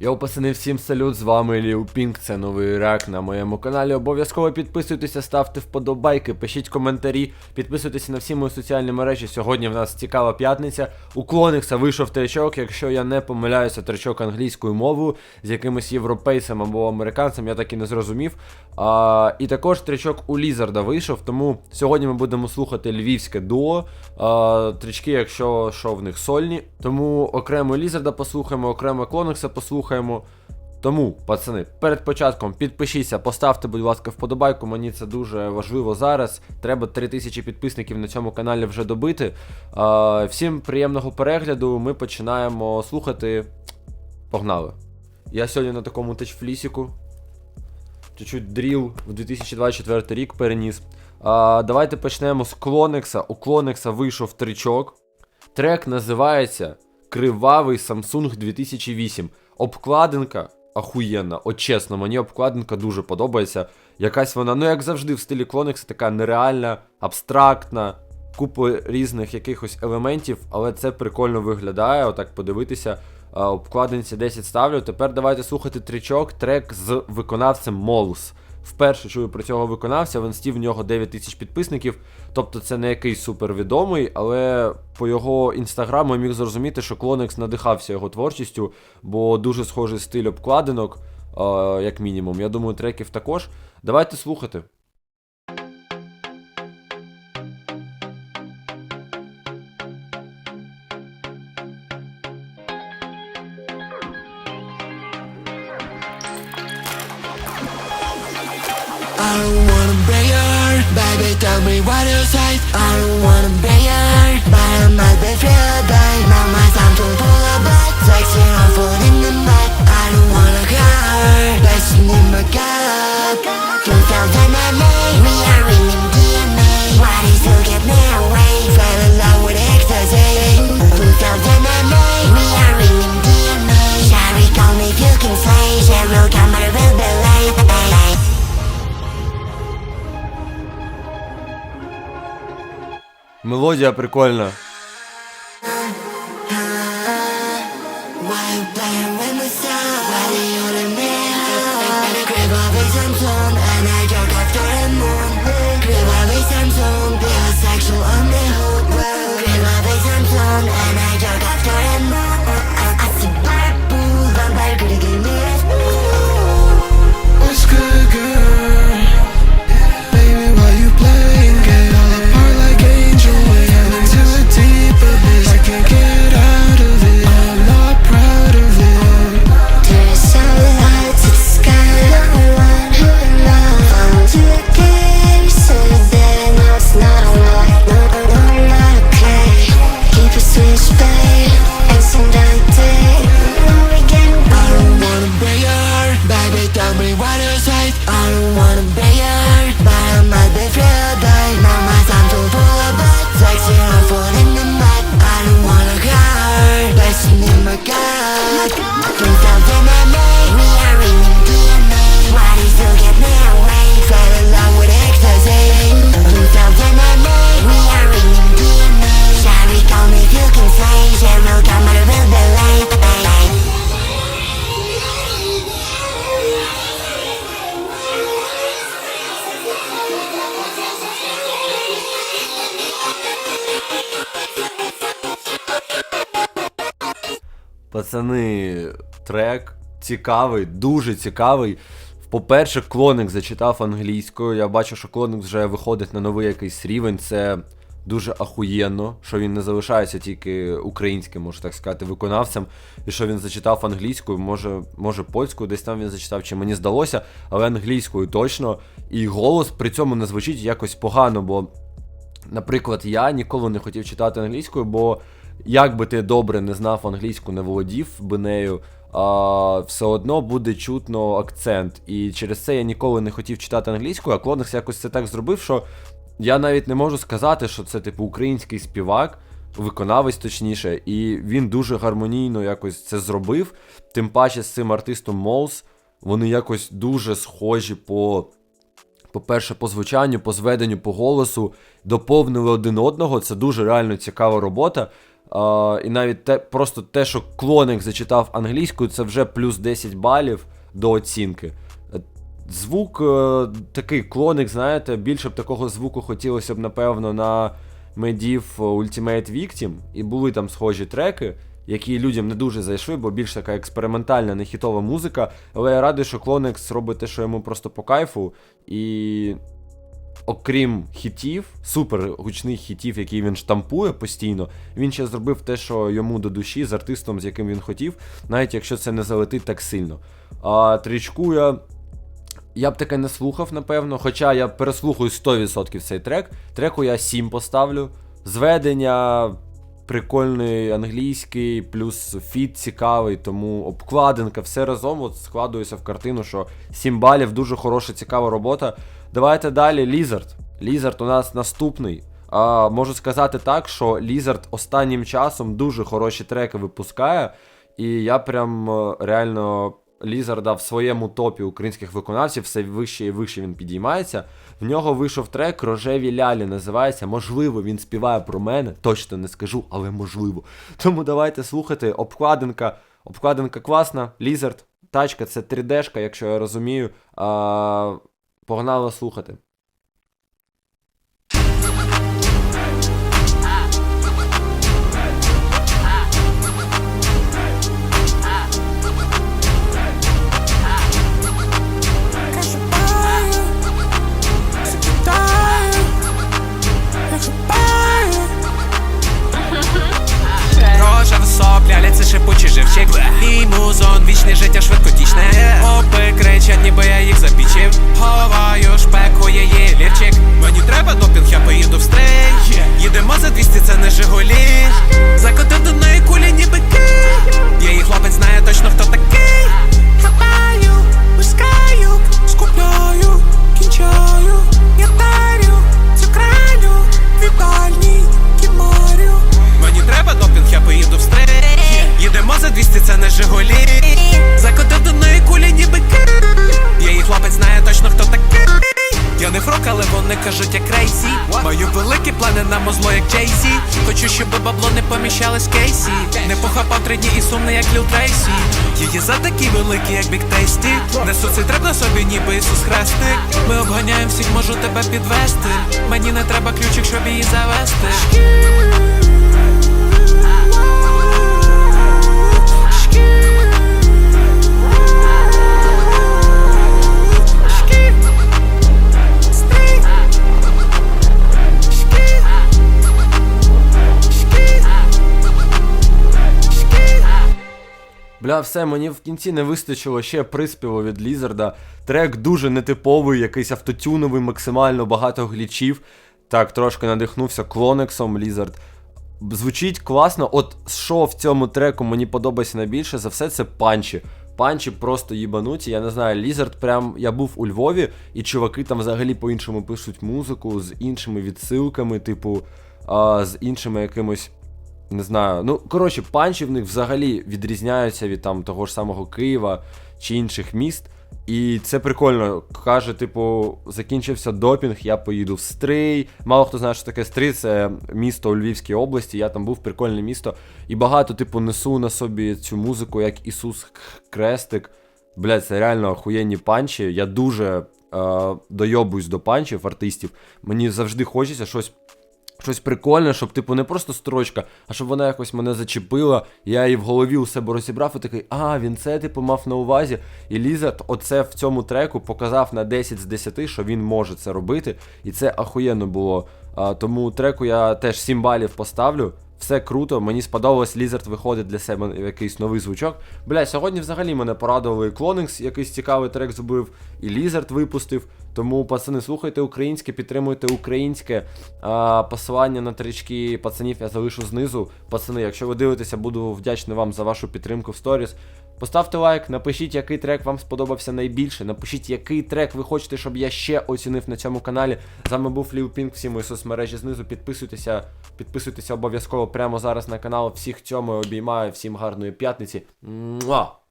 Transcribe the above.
Йоу, пацани, всім салют, з вами Ліу Пінк, це новий рак на моєму каналі. Обов'язково підписуйтеся, ставте вподобайки, пишіть коментарі, підписуйтеся на всі мої соціальні мережі. Сьогодні в нас цікава п'ятниця. У Клоникса вийшов тречок, якщо я не помиляюся, тречок англійською мовою з якимось європейцем або американцем, я так і не зрозумів. А, і також тречок у Лізарда вийшов, тому сьогодні ми будемо слухати львівське дуо. А, тречки, якщо що в них сольні. Тому окремо Лізарда послухаємо, окремо Клоникса послухаємо. Тому, пацани, перед початком підпишіться, поставте, будь ласка, вподобайку. Мені це дуже важливо зараз. Треба 3000 підписників на цьому каналі вже добити. Всім приємного перегляду. Ми починаємо слухати. Погнали. Я сьогодні на такому тачфлісіку. Чуть-чуть дріл в 2024 рік переніс. А, давайте почнемо з Клонекса. У Клонекса вийшов тричок. Трек називається Кривавий Samsung 2008. Обкладинка ахуєнна. От чесно, мені обкладинка дуже подобається. Якась вона, ну як завжди, в стилі Клоникс, така нереальна, абстрактна, купа різних якихось елементів, але це прикольно виглядає. Отак подивитися. Обкладинці 10 ставлю. Тепер давайте слухати трічок, трек з виконавцем Молус. Вперше чую про цього виконавця, в інсті в нього 9 тисяч підписників. Тобто це не якийсь супервідомий, але по його інстаграму я міг зрозуміти, що Клонекс надихався його творчістю, бо дуже схожий стиль обкладинок, як мінімум. Я думаю, треків також. Давайте слухати. I wanna be your heart baby. Tell me what you say. I Мелодія прикольна. feel by Пацани, трек цікавий, дуже цікавий. По-перше, Клоник зачитав англійською. Я бачу, що Клоник вже виходить на новий якийсь рівень. Це дуже ахуєнно, що він не залишається тільки українським, можна так сказати, виконавцем. І що він зачитав англійською, може, може польською, десь там він зачитав, чи мені здалося, але англійською точно. І голос при цьому не звучить якось погано, бо Наприклад, я ніколи не хотів читати англійською, бо як би ти добре не знав англійську, не володів би нею, а, все одно буде чутно акцент. І через це я ніколи не хотів читати англійською, а Клонекс якось це так зробив, що я навіть не можу сказати, що це типу український співак, виконавець точніше, і він дуже гармонійно якось це зробив. Тим паче з цим артистом Молс, вони якось дуже схожі по по-перше, по звучанню, по зведенню, по голосу, доповнили один одного. Це дуже реально цікава робота. А, і навіть те, просто те, що клоник зачитав англійською, це вже плюс 10 балів до оцінки. Е, Звук е, такий клоник, знаєте, більше б такого звуку хотілося б, напевно, на медів Ultimate Victim, і були там схожі треки, які людям не дуже зайшли, бо більш така експериментальна, нехітова музика. Але я радий, що Клонекс робить те, що йому просто по кайфу. І окрім хітів, супер гучних хітів, які він штампує постійно, він ще зробив те, що йому до душі з артистом, з яким він хотів, навіть якщо це не залетить так сильно. А трічку я. Я б таке не слухав, напевно, хоча я переслухаю 100% цей трек. Треку я 7 поставлю. Зведення прикольний англійський, плюс фіт цікавий, тому обкладинка, все разом от складується в картину, що 7 балів, дуже хороша, цікава робота. Давайте далі. Лізард. Лізард у нас наступний. А, можу сказати так, що Лізард останнім часом дуже хороші треки випускає, і я прям е, реально Лізарда в своєму топі українських виконавців все вище і вище він підіймається. В нього вийшов трек Рожеві лялі називається. Можливо, він співає про мене, точно не скажу, але можливо. Тому давайте слухати. Обкладинка. Обкладинка класна. Лізард, тачка, це 3D-шка, якщо я розумію. А, погнали слухати. Живчик І музон, вічне життя швидкотічне. Опи кричать, ніби я їх запічив. Ховаю шпеку, є лірчик Мені треба допінг, я поїду в стрей Їдемо за 200, це не Жигулі вони кажуть, як рейсі. Маю великі плани на мозло, як Джейсі. Хочу, щоб бабло не поміщалось кейсі. Не похапав три дні і сумний, як Ліл Трейсі. Її за такі великі, як Бік Тейсті. Несу цей на собі, ніби Ісус Хрестик. Ми обганяємо всіх, можу тебе підвести. Мені не треба ключик, щоб її завести. Бля, все, мені в кінці не вистачило ще приспіву від Лізарда. Трек дуже нетиповий, якийсь автотюновий, максимально багато глічів. Так, трошки надихнувся клонексом Лізард. Звучить класно. От що в цьому треку мені подобається найбільше за все, це панчі. Панчі просто їбануті. Я не знаю, Лізард прям. Я був у Львові, і чуваки там взагалі по-іншому пишуть музику з іншими відсилками, типу, а, з іншими якимось. Не знаю. Ну, коротше, панчі в них взагалі відрізняються від там того ж самого Києва чи інших міст. І це прикольно. Каже, типу, закінчився допінг, я поїду в Стрий. Мало хто знає, що таке Стрий, це місто у Львівській області. Я там був прикольне місто. І багато, типу, несу на собі цю музику, як Ісус Крестик. Блядь, це реально охуєнні панчі. Я дуже е, дойобуюсь до панчів артистів. Мені завжди хочеться щось щось прикольне, щоб, типу, не просто строчка, а щоб вона якось мене зачепила, я її в голові у себе розібрав і такий, а, він це, типу, мав на увазі. І Лізард оце в цьому треку показав на 10 з 10, що він може це робити, і це ахуєнно було. А, тому треку я теж 7 балів поставлю. Все круто, мені сподобалось, Лізард виходить для себе якийсь новий звучок. Бля, сьогодні взагалі мене порадували Клонингс, якийсь цікавий трек зробив, і Лізард випустив. Тому, пацани, слухайте українське, підтримуйте українське. А, посилання на трички пацанів я залишу знизу. Пацани, якщо ви дивитеся, буду вдячний вам за вашу підтримку в сторіс. Поставте лайк, напишіть, який трек вам сподобався найбільше. Напишіть, який трек ви хочете, щоб я ще оцінив на цьому каналі. З вами був Ліл Пінк, всі мої соцмережі знизу. Підписуйтеся, підписуйтеся обов'язково прямо зараз на канал. Всіх цьому обіймаю, всім гарної п'ятниці. Муа!